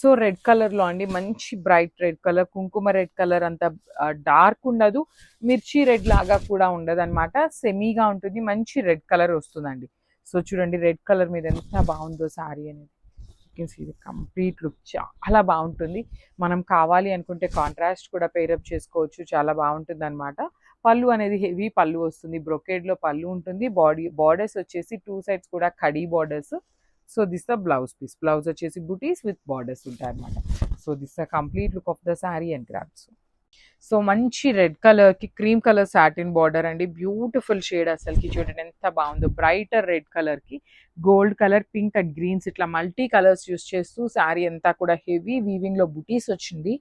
So red కలర్లో అండి. మంచి బ్రైట్ రెడ్ కలర్ కుంకుమ రెడ్ కలర్ అంత డార్క్ ఉండదు. మిర్చి రెడ్ లాగా కూడా ఉండదు అనమాట సెమీగా ఉంటుంది. మంచి రెడ్ కలర్ వస్తుందండి. సో చూడండి రెడ్ కలర్ మీద ఎంత బాగుందో సారీ అనేది. ఇది కంప్లీట్ లుక్ చాలా బాగుంటుంది. మనం కావాలి అనుకుంటే కాంట్రాస్ట్ కూడా పేరప్ చేసుకోవచ్చు. చాలా బాగుంటుంది అనమాట పళ్ళు అనేది హెవీ పళ్ళు వస్తుంది. బ్రొకేడ్లో పళ్ళు ఉంటుంది. బాడీ బార్డర్స్ వచ్చేసి టూ సైడ్స్ కూడా khadi borders so this the blouse piece blouse వచ్చేసి బుటీస్ విత్ బార్డర్స్ ఉంటాయి అనమాట so this the complete look of the sari and crafts so మంచి రెడ్ కలర్కి క్రీమ్ కలర్ సాటిన్ బార్డర్ అండి. బ్యూటిఫుల్ షేడ్ అసలుకి చూడండి. ఎంత బాగుందో. బ్రైటర్ రెడ్ కలర్కి gold colour pink and greens ఇట్లా మల్టీ కలర్స్ యూస్ చేస్తూ శారీ అంతా కూడా హెవీ వీవింగ్లో బుటీస్ వచ్చింది.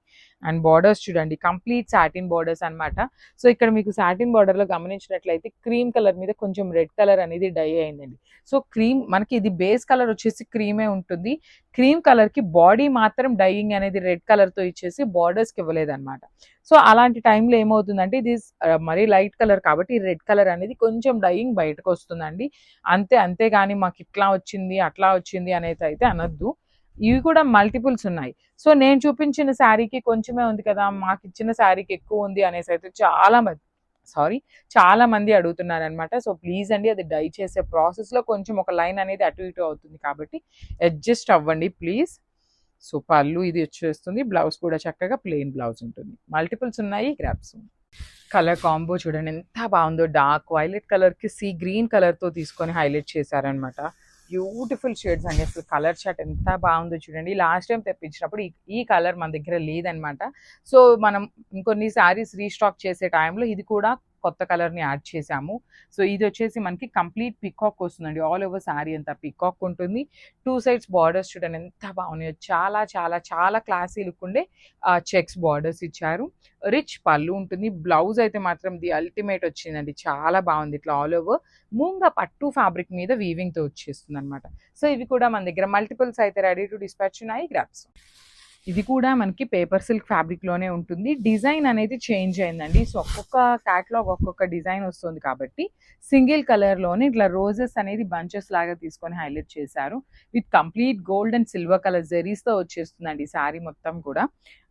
అండ్ బార్డర్స్ చూడండి. కంప్లీట్ సాటిన్ బార్డర్స్ అన్నమాట. సో ఇక్కడ మీకు సాటిన్ బార్డర్లో గమనించినట్లయితే క్రీమ్ కలర్ మీద కొంచెం రెడ్ కలర్ అనేది డై అయిందండి. సో క్రీమ్ మనకి ఇది బేస్ కలర్ వచ్చేసి క్రీమే ఉంటుంది. క్రీమ్ కలర్కి బాడీ మాత్రం డైయింగ్ అనేది రెడ్ కలర్తో ఇచ్చేసి బార్డర్స్కి ఇవ్వలేదు అనమాట సో అలాంటి టైంలో ఏమవుతుందంటే ఇది మరీ లైట్ కలర్ కాబట్టి రెడ్ కలర్ అనేది కొంచెం డైయింగ్ బయటకు వస్తుందండి. అంతే అంతేగాని మాకు ఇట్లా వచ్చింది అట్లా వచ్చింది అనేది అయితే అనొద్దు. ఇవి కూడా మల్టిపుల్స్ ఉన్నాయి. సో నేను చూపించిన శారీకి కొంచెమే ఉంది కదా మాకు ఇచ్చిన శారీకి ఎక్కువ ఉంది అనేసి అయితే చాలా మంది సారీ చాలా మంది అడుగుతున్నారు అనమాట సో ప్లీజ్ అండి అది డై చేసే ప్రాసెస్లో కొంచెం ఒక లైన్ అనేది అటు ఇటు అవుతుంది కాబట్టి అడ్జస్ట్ అవ్వండి ప్లీజ్. సో పళ్ళు ఇది వచ్చేస్తుంది బ్లౌజ్ కూడా చక్కగా ప్లెయిన్ బ్లౌజ్ ఉంటుంది. మల్టిపుల్స్ ఉన్నాయి గ్రాప్స్ కలర్ కాంబో చూడండి ఎంత బాగుందో డార్క్ వైలెట్ కలర్కి సీ గ్రీన్ కలర్తో తీసుకొని హైలైట్ చేశారనమాట బ్యూటిఫుల్ షేడ్స్ అండి. అసలు కలర్ షర్ట్ ఎంత బాగుందో చూడండి. లాస్ట్ టైం తెప్పించినప్పుడు ఈ- ఈ కలర్ మన దగ్గర లేదనమాట సో మనం ఇంకొన్ని శారీస్ రీస్టాక్ చేసే టైంలో ఇది కూడా కొత్త కలర్ని యాడ్ చేసాము సో ఇది వచ్చేసి మనకి కంప్లీట్ పికాక్ వస్తుందండి. ఆల్ ఓవర్ శారీ అంతా పికాక్ ఉంటుంది. టూ సైడ్స్ బార్డర్స్ చూడండి ఎంత బాగున్నాయో. చాలా చాలా చాలా క్లాసీ లుక్ ఉండే చెక్స్ బార్డర్స్ ఇచ్చారు. రిచ్ పళ్ళు ఉంటుంది. బ్లౌజ్ అయితే మాత్రం ది అల్టిమేట్ వచ్చిందండి. చాలా బాగుంది ఇట్లా ఆల్ ఓవర్. మూంగ పట్టు ఫ్యాబ్రిక్ మీద వీవింగ్తో వచ్చేస్తుంది అనమాట సో ఇవి కూడా మన దగ్గర మల్టిపుల్స్ అయితే రెడీ టు డిస్పాచ్ ఉన్నాయి. గ్రాప్స్ ఇది కూడా మనకి పేపర్ సిల్క్ ఫ్యాబ్రిక్లోనే ఉంటుంది. డిజైన్ అనేది చేంజ్ అయిందండి. సో ఒక్కొక్క క్యాట్లాగ్ ఒక్కొక్క డిజైన్ వస్తుంది కాబట్టి సింగిల్ కలర్లోనే ఇట్లా రోజెస్ అనేది బంచెస్ లాగా తీసుకొని హైలైట్ చేశారు. With complete gold and silver colour జెరీస్తో వచ్చేస్తుందండి శారీ మొత్తం కూడా.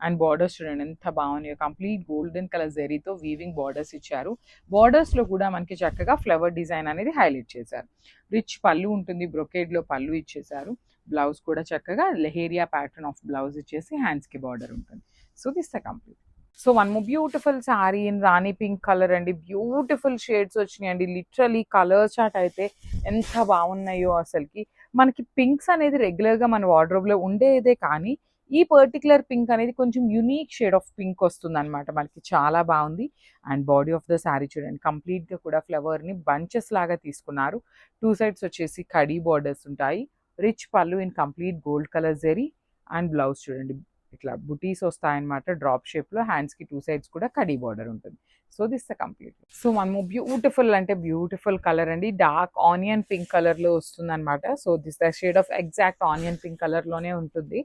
అండ్ బార్డర్స్ చూడండి ఎంత బాగున్నాయో. కంప్లీట్ గోల్డెన్ కలర్ జెరీతో వీవింగ్ బార్డర్స్ ఇచ్చారు. బార్డర్స్లో కూడా మనకి చక్కగా ఫ్లవర్ డిజైన్ అనేది హైలైట్ చేశారు. రిచ్ పళ్ళు ఉంటుంది బ్రొకేడ్లో లో పళ్ళు ఇచ్చేసారు బ్లౌజ్ కూడా చక్కగా లెహేరియా ప్యాటర్న్ ఆఫ్ బ్లౌజ్ ఇచ్చేసి హ్యాండ్స్కి బార్డర్ ఉంటుంది. So this the complete. So one more beautiful sari in Rani pink colour అండి. బ్యూటిఫుల్ షేడ్స్ వచ్చినాయండి. లిటరలీ కలర్ చాట్ అయితే ఎంత బాగున్నాయో అసలుకి. మనకి పింక్స్ అనేది రెగ్యులర్గా మన వార్డ్రోబ్లో ఉండేదే కానీ ఈ పర్టికులర్ పింక్ అనేది కొంచెం యునీక్ షేడ్ ఆఫ్ పింక్ వస్తుంది అనమాట మనకి చాలా బాగుంది. And body of the sari చూడండి. కంప్లీట్గా కూడా ఫ్లవర్ని బంచెస్ లాగా తీసుకున్నారు. టూ సైడ్స్ వచ్చేసి కడీ బార్డర్స్ ఉంటాయి. రిచ్ పళ్ళు in complete gold colour zari and blouse చూడండి. ఇట్లా బుటీస్ వస్తాయన్నమాట డ్రాప్ షేప్లో హ్యాండ్స్కి టూ సైడ్స్ కూడా కడీ బార్డర్ ఉంటుంది. So this the complete so మనము బ్యూటిఫుల్ అంటే బ్యూటిఫుల్ కలర్ అండి. డార్క్ ఆనియన్ పింక్ కలర్లో వస్తుంది అనమాట so this the shade of exact onion pink కలర్లోనే ఉంటుంది.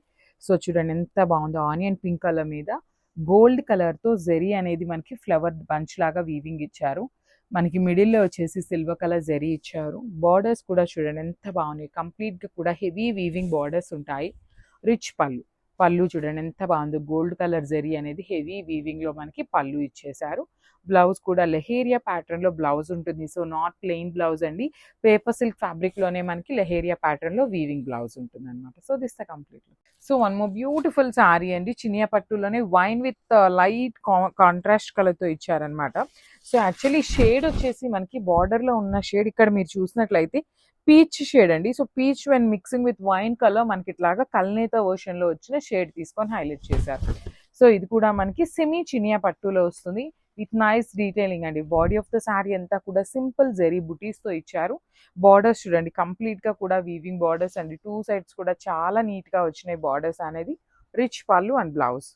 సో చూడండి ఎంత బాగుందో. ఆనియన్ పింక్ కలర్ మీద గోల్డ్ కలర్తో జెరీ అనేది మనకి ఫ్లవర్ బంచ్ లాగా వీవింగ్ ఇచ్చారు. మనకి మిడిల్లో వచ్చేసి సిల్వర్ కలర్ జరీ ఇచ్చారు. బార్డర్స్ కూడా చూడండి ఎంత బాగున్నాయి. కంప్లీట్గా కూడా హెవీ వీవింగ్ బార్డర్స్ ఉంటాయి. రిచ్ పళ్ళు. పళ్ళు చూడండి ఎంత బాగుందో. గోల్డ్ కలర్ జరీ అనేది హెవీ వీవింగ్లో మనకి పళ్ళు ఇచ్చేసారు బ్లౌజ్ కూడా లెహేరియా ప్యాటర్న్లో బ్లౌజ్ ఉంటుంది. సో నాట్ ప్లెయిన్ బ్లౌజ్ అండి. పేపర్ సిల్క్ ఫ్యాబ్రిక్లోనే మనకి లెహేరియా ప్యాటర్న్లో వీవింగ్ బ్లౌజ్ ఉంటుంది అనమాట so this the complete so one more beautiful sari అండి. చినియా పట్టులోనే wine with uh, light contrast కలర్తో ఇచ్చారనమాట సో యాక్చువల్లీ షేడ్ వచ్చేసి మనకి బార్డర్లో ఉన్న షేడ్ ఇక్కడ మీరు చూసినట్లయితే పీచ్ షేడ్ అండి. So peach when mixing with wine colour మనకి ఇట్లాగా కల్నేత వర్షన్లో వచ్చిన షేడ్ తీసుకొని హైలైట్ చేశారు. సో ఇది కూడా మనకి సెమీ చినియా పట్టులో వస్తుంది. విత్ నైస్ డీటెయిలింగ్ అండి. బాడీ ఆఫ్ ద శారీ అంతా కూడా సింపుల్ జెరీ బుటీస్తో ఇచ్చారు. బార్డర్స్ చూడండి. కంప్లీట్గా కూడా వీవింగ్ బార్డర్స్ అండి. టూ సైడ్స్ కూడా చాలా నీట్గా వచ్చినాయి బార్డర్స్ అనేది. రిచ్ పళ్ళు and blouse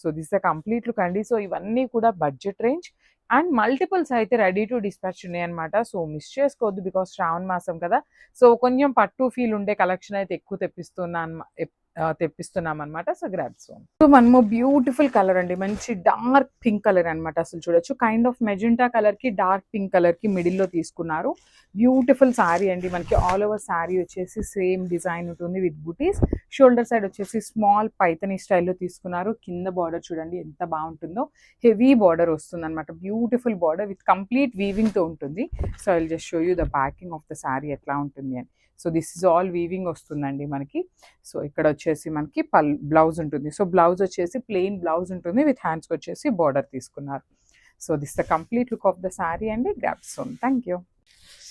so this the complete look అండి. సో ఇవన్నీ కూడా బడ్జెట్ రేంజ్ అండ్ మల్టిపుల్స్ అయితే రెడీ టు డిస్పాచ్ ఉన్నాయి అనమాట సో మిస్ చేసుకోవద్దు బికాస్ శ్రావణ మాసం కదా. సో కొంచెం పట్టు ఫీల్ ఉండే కలెక్షన్ అయితే ఎక్కువ తెప్పిస్తున్నాను తెప్పిస్తున్నాం అనమాట సో గ్రాప్స్ సో మనము బ్యూటిఫుల్ కలర్ అండి. మంచి డార్క్ పింక్ కలర్ అన్నమాట అసలు చూడొచ్చు. కైండ్ ఆఫ్ మెజెంటా కలర్కి డార్క్ పింక్ కలర్కి మిడిల్లో తీసుకున్నారు. బ్యూటిఫుల్ శారీ అండి. మనకి ఆల్ ఓవర్ శారీ వచ్చేసి సేమ్ డిజైన్ ఉంటుంది విత్ బుటీస్ షోల్డర్ సైడ్ వచ్చేసి స్మాల్ పైతనీ స్టైల్లో తీసుకున్నారు. కింద బార్డర్ చూడండి ఎంత బాగుంటుందో. హెవీ బార్డర్ వస్తుంది అనమాట బ్యూటిఫుల్ బార్డర్ విత్ కంప్లీట్ వీవింగ్తో ఉంటుంది. So I just show you the packing of the sari ఎట్లా ఉంటుంది అని. So this is all weaving వస్తుందండి మనకి. సో ఇక్కడ వచ్చేసి మనకి పల్ బ్లౌజ్ ఉంటుంది. సో బ్లౌజ్ వచ్చేసి ప్లెయిన్ బ్లౌజ్ ఉంటుంది. విత్ హ్యాండ్స్కి వచ్చేసి బార్డర్ తీసుకున్నారు. So this the complete look of the sari అండి. Grabs soon thank you.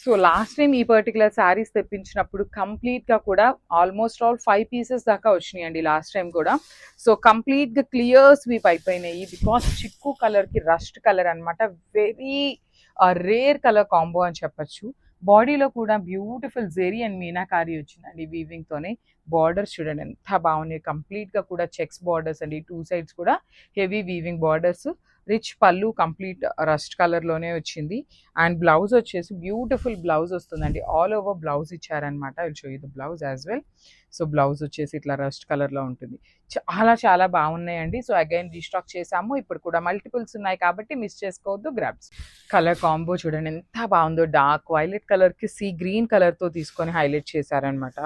So last time ఈ పర్టికులర్ శారీస్ తెప్పించినప్పుడు కంప్లీట్గా కూడా ఆల్మోస్ట్ ఆల్ ఫైవ్ పీసెస్ దాకా వచ్చినాయండి లాస్ట్ టైం కూడా. సో కంప్లీట్గా క్లియర్ స్వీప్ అయిపోయినాయి. బికాస్ చిక్కు కలర్కి రస్ట్ కలర్ అనమాట వెరీ రేర్ కలర్ కాంబో అని చెప్పచ్చు. బాడీలో కూడా బ్యూటిఫుల్ జెరీ అండ్ మీనాకారి వచ్చిందండి వీవింగ్ తోనే. బార్డర్స్ చూడండి ఎంత బాగున్నాయి. కంప్లీట్గా కూడా చెక్స్ బార్డర్స్ అండి. టూ సైడ్స్ కూడా హెవీ వీవింగ్ బార్డర్స్ రిచ్ పళ్ళు కంప్లీట్ రస్ట్ కలర్లోనే వచ్చింది. అండ్ బ్లౌజ్ వచ్చేసి బ్యూటిఫుల్ బ్లౌజ్ వస్తుందండి. ఆల్ ఓవర్ బ్లౌజ్ ఇచ్చారనమాట will show you the blouse as well. So blouse వచ్చేసి ఇట్లా రస్ట్ కలర్లో ఉంటుంది. చాలా చాలా బాగున్నాయండి. సో అగైన్ రీస్టాక్ చేసాము ఇప్పుడు కూడా మల్టిపుల్స్ ఉన్నాయి కాబట్టి మిస్ చేసుకోవద్దు. గ్రాబ్స్ కలర్ కాంబో చూడండి. ఎంత బాగుందో. డార్క్ వైలెట్ కలర్కి సీ గ్రీన్ కలర్తో తీసుకొని హైలైట్ చేశారనమాట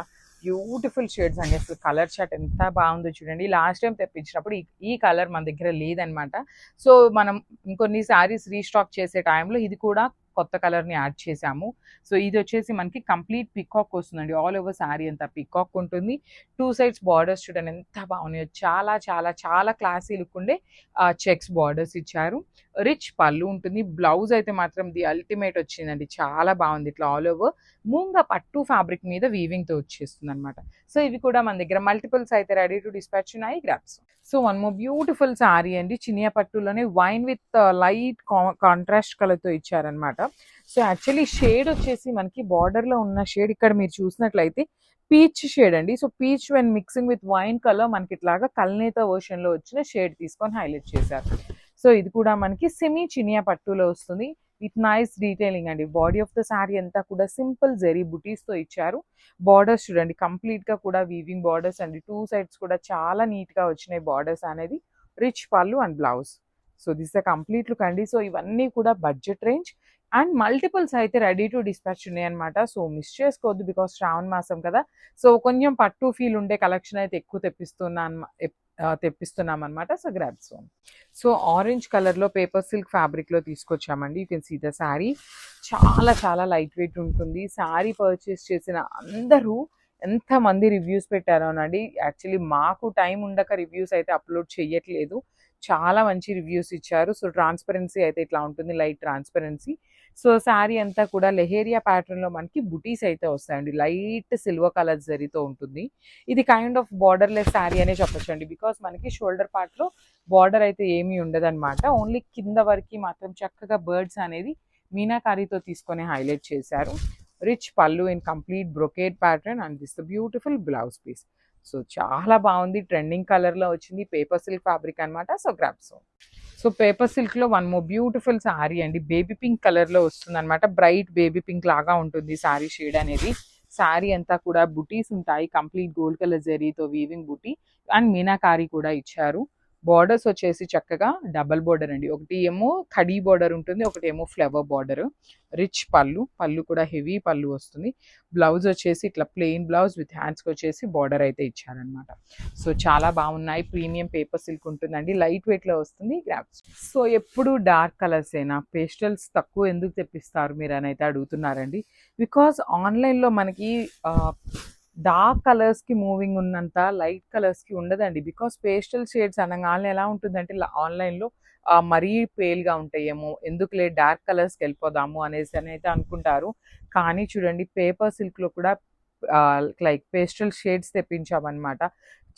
బ్యూటిఫుల్ షేడ్స్ అండి. అసలు కలర్ షర్ట్ ఎంత బాగుందో చూడండి. లాస్ట్ టైం తెప్పించినప్పుడు ఈ- ఈ కలర్ మన దగ్గర లేదనమాట. సో మనం ఇంకొన్ని శారీస్ రీస్టాక్ చేసే టైంలో ఇది కూడా కొత్త కలర్ని యాడ్ చేసాము సో ఇది వచ్చేసి మనకి కంప్లీట్ పికాక్ వస్తుందండి. ఆల్ ఓవర్ శారీ అంతా పికాక్ ఉంటుంది. టూ సైడ్స్ బార్డర్స్ చూడండి ఎంత బాగున్నాయో. చాలా చాలా చాలా క్లాసీ లుక్ ఉండే చెక్స్ బార్డర్స్ ఇచ్చారు. రిచ్ పళ్ళు ఉంటుంది. బ్లౌజ్ అయితే మాత్రం ది అల్టిమేట్ వచ్చిందండి. చాలా బాగుంది ఇట్లా ఆల్ ఓవర్. మూంగ పట్టు ఫ్యాబ్రిక్ మీద వీవింగ్తో వచ్చేస్తుంది అనమాట సో ఇవి కూడా మన దగ్గర మల్టిపుల్స్ అయితే రెడీ టు డిస్పాచ్ ఉన్నాయి. Grabs so one more beautiful sari అండి. చినియా పట్టులోనే వైన్ విత్ లైట్ కాంట్రాస్ట్ కలర్తో ఇచ్చారనమాట సో యాక్చువల్లీ షేడ్ వచ్చేసి మనకి బార్డర్లో ఉన్న షేడ్ ఇక్కడ మీరు చూసినట్లయితే పీచ్ షేడ్ అండి. So peach when mixing with wine colour మనకి ఇట్లాగా కల్నేత వర్షన్లో వచ్చిన షేడ్ తీసుకొని హైలైట్ చేశారు. సో ఇది కూడా మనకి సెమీ చినియా పట్టులో వస్తుంది. విత్ నైస్ డీటెయిలింగ్ అండి. బాడీ ఆఫ్ ద శారీ అంతా కూడా సింపుల్ జెరీ బుటీస్తో ఇచ్చారు. బార్డర్స్ చూడండి కంప్లీట్గా కూడా వీవింగ్ బార్డర్స్ అండి. టూ సైడ్స్ కూడా చాలా నీట్గా వచ్చినాయి బార్డర్స్ అనేది. రిచ్ పళ్ళు and blouse so this the complete look అండి. సో ఇవన్నీ కూడా బడ్జెట్ రేంజ్ అండ్ మల్టిపుల్స్ అయితే రెడీ టు డిస్పాచ్ ఉన్నాయి అనమాట సో మిస్ చేసుకోవద్దు బికాస్ శ్రావణ మాసం కదా. సో కొంచెం పట్టు ఫీల్ ఉండే కలెక్షన్ అయితే ఎక్కువ తెప్పిస్తున్నాను తెప్పిస్తున్నాం అనమాట సో గ్రాబ్స్ సో ఆరెంజ్ కలర్లో పేపర్ సిల్క్ ఫ్యాబ్రిక్లో తీసుకొచ్చామండి. You can see the sari చాలా చాలా లైట్ వెయిట్ ఉంటుంది. శారీ పర్చేస్ చేసిన అందరూ ఎంత మంది రివ్యూస్ పెట్టారోనండి యాక్చువల్లీ మాకు టైం ఉండక రివ్యూస్ అయితే అప్లోడ్ చేయట్లేదు. చాలా మంచి రివ్యూస్ ఇచ్చారు. సో ట్రాన్స్పరెన్సీ అయితే ఇట్లా ఉంటుంది. లైట్ ట్రాన్స్పరెన్సీ సో శారీ అంతా కూడా లెహేరియా ప్యాటర్న్లో మనకి బుటీస్ అయితే వస్తాయండి. లైట్ సిల్వర్ కలర్ జరీతో ఉంటుంది. ఇది కైండ్ ఆఫ్ బార్డర్లెస్ శారీ అనే చెప్పొచ్చు అండి బికాస్ మనకి షోల్డర్ పార్ట్లో బార్డర్ అయితే ఏమీ ఉండదన్నమాట. ఓన్లీ కింద వరకు మాత్రం చక్కగా బర్డ్స్ అనేది మీనాకారీతో తీసుకొని హైలైట్ చేశారు. రిచ్ పళ్ళు in complete brocade pattern and this the beautiful blouse piece. So చాలా బాగుంది. ట్రెండింగ్ కలర్లో వచ్చింది. పేపర్ సిల్క్ ఫ్యాబ్రిక్ అన్నమాట. సో గ్రాప్స్ సో పేపర్ సిల్క్లో వన్ మోర్ బ్యూటిఫుల్ శారీ అండి. బేబీ పింక్ కలర్లో వస్తుంది అనమాట బ్రైట్ బేబీ పింక్ లాగా ఉంటుంది శారీ షేడ్ అనేది. శారీ అంతా కూడా బుటీస్ ఉంటాయి. కంప్లీట్ గోల్డ్ కలర్ జరీతో వీవింగ్ బుటీ. అండ్ మీనాకారి కూడా ఇచ్చారు. బార్డర్స్ వచ్చేసి చక్కగా డబల్ బార్డర్ అండి. ఒకటి ఏమో కడీ బార్డర్ ఉంటుంది ఒకటి ఏమో ఫ్లవర్ బార్డర్. రిచ్ పళ్ళు పళ్ళు కూడా హెవీ పళ్ళు వస్తుంది. బ్లౌజ్ వచ్చేసి ఇట్లా ప్లెయిన్ బ్లౌజ్ విత్ హ్యాండ్స్కి వచ్చేసి బార్డర్ అయితే ఇచ్చారనమాట సో చాలా బాగున్నాయి. ప్రీమియం పేపర్ సిల్క్ ఉంటుందండి. లైట్ వెయిట్లో వస్తుంది. గ్రాప్స్ సో ఎప్పుడు డార్క్ కలర్స్ అయినా పేస్టల్స్ తక్కువ ఎందుకు తెప్పిస్తారు మీరు అని అయితే అడుగుతున్నారండి. బికాస్ ఆన్లైన్లో మనకి డార్క్ కలర్స్కి మూవింగ్ ఉన్నంత లైట్ కలర్స్కి ఉండదండి. బికాస్ పేస్టల్ షేడ్స్ అనగానే ఎలా ఉంటుందంటే ఆన్లైన్లో మరీ పేల్గా ఉంటాయేమో. ఎందుకులే డార్క్ కలర్స్కి వెళ్ళిపోదాము అనేసి అని అయితే అనుకుంటారు. కానీ చూడండి పేపర్ సిల్క్లో కూడా లైక్ పేస్టల్ షేడ్స్ తెప్పించామన్నమాట.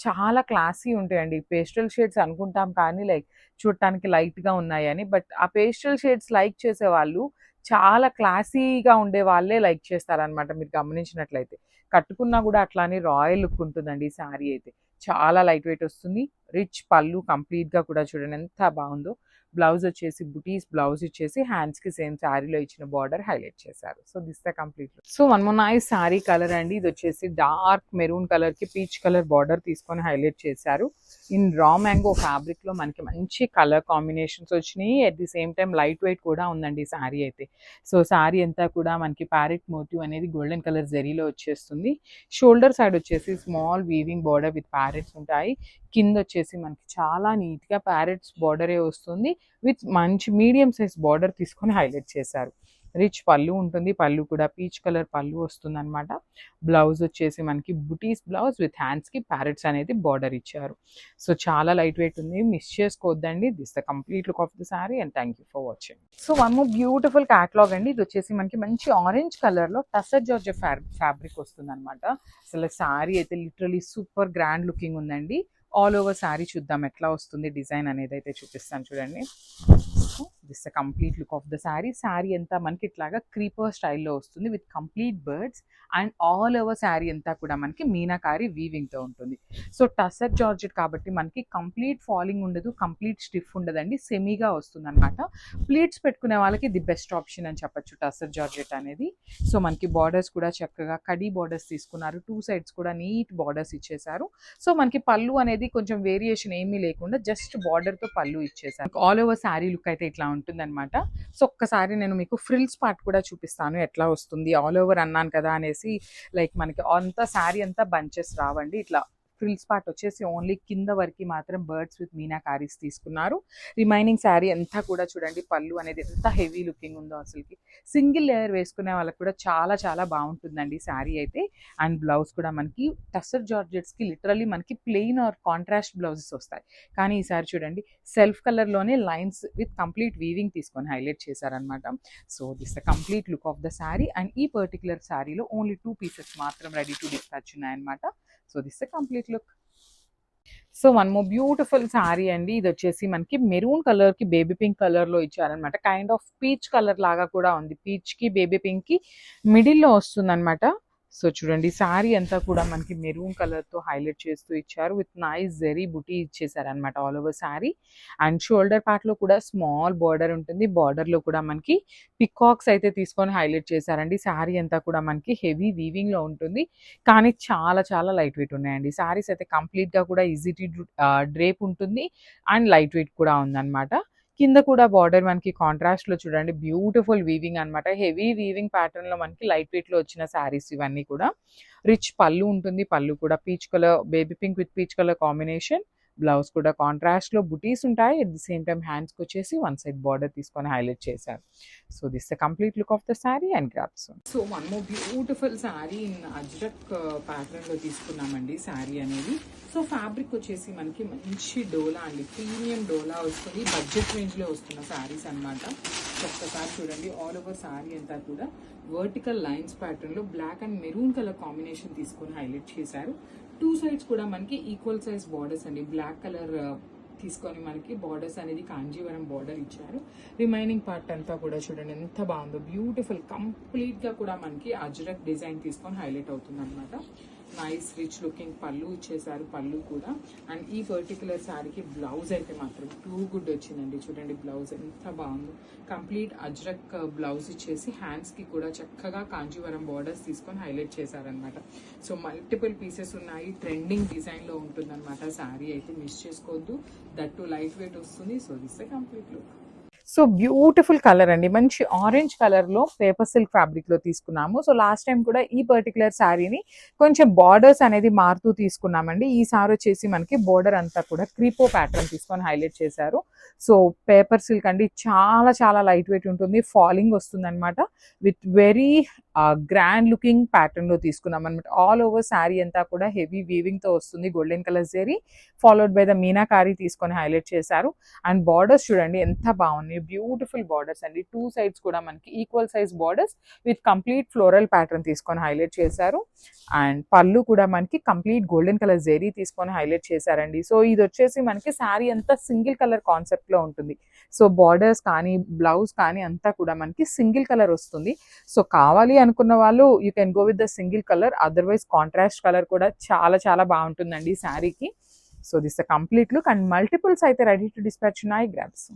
చాలా క్లాసీ ఉంటాయండి. పేస్టల్ షేడ్స్ అనుకుంటాం కానీ లైక్ చూడటానికి లైట్గా ఉన్నాయని. బట్ ఆ పేస్టల్ షేడ్స్ లైక్ చేసే వాళ్ళు చాలా క్లాసీగా ఉండే వాళ్ళే లైక్ చేస్తారనమాట మీరు గమనించినట్లయితే. కట్టుకున్నా కూడా అట్లానే రాయల్ లుక్ ఉంటుందండి ఈ శారీ అయితే. చాలా లైట్ వెయిట్ వస్తుంది. రిచ్ పళ్ళు కంప్లీట్గా కూడా చూడండి ఎంత బాగుందో. బ్లౌజ్ వచ్చేసి బుటీస్ బ్లౌజ్ ఇచ్చేసి హ్యాండ్స్కి సేమ్ శారీలో ఇచ్చిన బార్డర్ హైలైట్ చేశారు. So this the complete so one మొన్న నైస్ శారీ కలర్ అండి. ఇది వచ్చేసి డార్క్ మెరూన్ కలర్కి పీచ్ కలర్ బార్డర్ తీసుకొని హైలైట్ చేశారు. ఇన్ రా మ్యాంగో ఫ్యాబ్రిక్లో మనకి మంచి కలర్ కాంబినేషన్స్ వచ్చినాయి. At the same time light weight కూడా ఉందండి శారీ అయితే. సో శారీ అంతా కూడా మనకి ప్యారెట్ మోటివ్ అనేది గోల్డెన్ కలర్ జరీలో వచ్చేస్తుంది. షోల్డర్ సైడ్ వచ్చేసి small weaving border with parrots ఉంటాయి. కింద వచ్చేసి మనకి చాలా నీట్గా ప్యారెట్స్ బార్డరే వస్తుంది. విత్ మంచి మీడియం సైజ్ బార్డర్ తీసుకొని హైలైట్ చేశారు. రిచ్ పళ్ళు ఉంటుంది. పళ్ళు కూడా పీచ్ కలర్ పళ్ళు వస్తుంది అనమాట బ్లౌజ్ వచ్చేసి మనకి బుటీస్ బ్లౌజ్ విత్ హ్యాండ్స్కి ప్యారెట్స్ అనేది బార్డర్ ఇచ్చారు. సో చాలా లైట్ వెయిట్ ఉంది. మిస్ చేసుకోవద్దండి. This the complete look of the sari and thank you for watching. So one more beautiful catalogue అండి. ఇది వచ్చేసి మనకి మంచి ఆరెంజ్ కలర్లో టసర్ జార్జ్ ఫ్యాబ్రిక్ వస్తుంది అనమాట అసలు సారీ అయితే లిటరలీ సూపర్ గ్రాండ్ లుకింగ్ ఉందండి. ఆల్ ఓవర్ శారీ చూద్దాం. ఎట్లా వస్తుంది డిజైన్ అనేది అయితే చూపిస్తాను చూడండి. This complete look of the sari. Sari అంతా మనకి ఇట్లాగా క్రీపర్ స్టైల్లో వస్తుంది with complete birds and all over sari అంతా కూడా మనకి మీనాకారి వీవింగ్తో ఉంటుంది. సో టసర్ జార్జెట్ కాబట్టి మనకి కంప్లీట్ ఫాలింగ్ ఉండదు కంప్లీట్ స్టిఫ్ ఉండదండి సెమీగా వస్తుంది అనమాట ప్లీట్స్ పెట్టుకునే వాళ్ళకి ది బెస్ట్ ఆప్షన్ అని చెప్పొచ్చు టసర్ జార్జెట్ అనేది. సో మనకి బార్డర్స్ కూడా చక్కగా కడీ బార్డర్స్ తీసుకున్నారు టూ సైడ్స్ కూడా నీట్ బార్డర్స్ ఇచ్చేసారు సో మనకి పళ్ళు అనేది కొంచెం వేరియేషన్ ఏమీ లేకుండా జస్ట్ బార్డర్తో పళ్ళు ఇచ్చేసారు ఆల్ ఓవర్ శారీ లుక్ అయితే ఇట్లా ఉంటుంది. అనమాట సో ఒక్కసారి నేను మీకు ఫ్రిల్స్ పార్ట్ కూడా చూపిస్తాను. ఎట్లా వస్తుంది? ఆల్ ఓవర్ అన్నాను కదా అనేసి లైక్ మనకి అంతా శారీ అంతా బంచెస్ రావండి. ఇట్లా ఫ్రిల్స్ పార్ట్ వచ్చేసి ఓన్లీ కింద వరకు మాత్రం బర్డ్స్ విత్ మీనా కారీస్ తీసుకున్నారు. రిమైనింగ్ శారీ అంతా కూడా చూడండి పళ్ళు అనేది ఎంత హెవీ లుకింగ్ ఉందో అసలుకి. సింగిల్ లేయర్ వేసుకునే వాళ్ళకి కూడా చాలా చాలా బాగుంటుందండి శారీ అయితే. అండ్ బ్లౌజ్ కూడా మనకి టస్సర్ జార్జెట్స్కి లిటరలీ మనకి ప్లెయిన్ ఆర్ కాంట్రాస్ట్ బ్లౌజెస్ వస్తాయి. కానీ ఈసారి చూడండి సెల్ఫ్ కలర్లోనే లైన్స్ విత్ కంప్లీట్ వీవింగ్ తీసుకొని హైలైట్ చేశారనమాట so this the complete look of the sari and ఈ పర్టికులర్ శారీలో ఓన్లీ టూ పీసెస్ మాత్రం రెడీ టు డిస్పాచ్ ఉన్నాయన్నమాట. So this complete look. So one more beautiful sari అండి. ఇది వచ్చేసి మనకి మెరూన్ కలర్కి బేబీ పింక్ కలర్లో ఇచ్చారనమాట కైండ్ ఆఫ్ పీచ్ కలర్ లాగా కూడా ఉంది. పీచ్కి బేబీ పింక్కి మిడిల్లో వస్తుంది అనమాట సో చూడండి శారీ అంతా కూడా మనకి మెరూన్ కలర్తో హైలైట్ చేస్తూ ఇచ్చారు. విత్ నైస్ జెరీ బుటీ ఇచ్చేసారు అనమాట all over sari and shoulder పార్ట్లో కూడా స్మాల్ బార్డర్ ఉంటుంది. బార్డర్లో కూడా మనకి పికాక్స్ అయితే తీసుకొని హైలైట్ చేశారండి. శారీ అంతా కూడా మనకి హెవీ వీవింగ్లో ఉంటుంది. కానీ చాలా చాలా లైట్ వెయిట్ ఉన్నాయండి. శారీస్ అయితే కంప్లీట్గా కూడా ఈజీ టు డ్రేప్ ఉంటుంది. అండ్ లైట్ వెయిట్ కూడా ఉందన్నమాట. కింద కూడా బార్డర్ మనకి కాంట్రాస్ట్లో చూడండి బ్యూటిఫుల్ వీవింగ్ అన్నమాట. హెవీ వీవింగ్ ప్యాటర్న్లో మనకి లైట్ వెయిట్లో వచ్చిన శారీస్ ఇవన్నీ కూడా. రిచ్ పళ్ళు ఉంటుంది పళ్ళు కూడా peach colour baby pink with peach colour combination blouse కూడా కాంట్రాస్ట్లో బుటీస్ ఉంటాయి. అట్ ది సేమ్ టైం హ్యాండ్స్కి వచ్చేసి వన్ సైడ్ బార్డర్ తీసుకొని హైలైట్ చేశారు. So this the complete look of the sari and grabs so one more beautiful sari in ajrak ప్యాటర్న్లో తీసుకున్నామండి శారీ అనేది. సో ఫ్యాబ్రిక్ వచ్చేసి మనకి మంచి డోలా అండి. ప్రీమియం డోలా వస్తుంది. బడ్జెట్ రేంజ్లో వస్తున్న శారీస్ అన్నమాట. ఒక్కసారి చూడండి. ఆల్ ఓవర్ శారీ అంతా కూడా వర్టికల్ లైన్స్ ప్యాటర్న్లో black and maroon colour combination తీసుకొని హైలైట్ చేశారు. టూ సైడ్స్ కూడా మనకి ఈక్వల్ సైజ్ బార్డర్స్ అండి. బ్లాక్ కలర్ uh, తీసుకొని మనకి బార్డర్స్ అనేది కాంజీవరం బార్డర్ ఇచ్చారు. రిమైనింగ్ పార్ట్ అంతా కూడా చూడండి ఎంత బాగుందో. బ్యూటిఫుల్ కంప్లీట్గా కూడా మనకి అజ్రక్ డిజైన్ తీసుకొని హైలైట్ అవుతుంది అనమాట నైస్ రిచ్ లుకింగ్ పళ్ళు ఇచ్చేసారు పళ్ళు కూడా. అండ్ ఈ పర్టికులర్ శారీకి బ్లౌజ్ అయితే మాత్రం టూ గుడ్ వచ్చిందండి. చూడండి బ్లౌజ్ ఎంత బాగుందో. కంప్లీట్ అజ్రక్ uh, బ్లౌజ్ ఇచ్చేసి హ్యాండ్స్కి కూడా చక్కగా కాంజీవరం బార్డర్స్ తీసుకొని హైలైట్ చేశారనమాట సో మల్టిపుల్ పీసెస్ ఉన్నాయి. ట్రెండింగ్ డిజైన్లో ఉంటుందన్నమాట శారీ అయితే మిస్ చేసుకోవద్దు. దట్ టు లైట్ వెయిట్ వస్తుంది so this complete look so beautiful colour అండి. మంచి ఆరెంజ్ కలర్లో పేపర్ సిల్క్ ఫ్యాబ్రిక్లో తీసుకున్నాము. సో లాస్ట్ టైం కూడా ఈ పర్టికులర్ శారీని కొంచెం బార్డర్స్ అనేది మారుతూ తీసుకున్నామండి. ఈ సారీ వచ్చేసి మనకి బోర్డర్ అంతా కూడా క్రీపో ప్యాటర్న్ తీసుకొని హైలైట్ చేశారు. సో పేపర్ సిల్క్ అండి. చాలా చాలా లైట్ వెయిట్ ఉంటుంది. ఫాలింగ్ వస్తుంది అనమాట విత్ వెరీ గ్రాండ్ లుకింగ్ ప్యాటర్న్లో తీసుకున్నాం అనమాట ఆల్ ఓవర్ శారీ అంతా కూడా హెవీ వీవింగ్తో వస్తుంది గోల్డెన్ కలర్ జెరీ ఫాలోడ్ బై ద మీనాకారీ తీసుకొని హైలైట్ చేశారు. అండ్ బార్డర్స్ చూడండి ఎంత బాగున్నాయి. బ్యూటిఫుల్ బార్డర్స్ అండి. టూ సైడ్స్ కూడా మనకి equal size borders with complete floral pattern తీసుకొని హైలైట్ చేశారు. అండ్ పళ్ళు కూడా మనకి కంప్లీట్ గోల్డెన్ కలర్ జెరీ తీసుకొని హైలైట్ చేశారండి. సో ఇది వచ్చేసి మనకి శారీ అంతా సింగిల్ కలర్ కాన్సెప్ట్లో ఉంటుంది. సో బార్డర్స్ కానీ బ్లౌజ్ కానీ అంతా కూడా మనకి సింగిల్ కలర్ వస్తుంది. సో కావాలి అనుకున్న వాళ్ళు you can go with the single colour otherwise contrast colour కూడా చాలా చాలా బాగుంటుందండి శారీకి. So this a complete look and multiples అయితే రెడీ టు డిస్పాచ్ ఉన్నాయి. గ్రాప్స్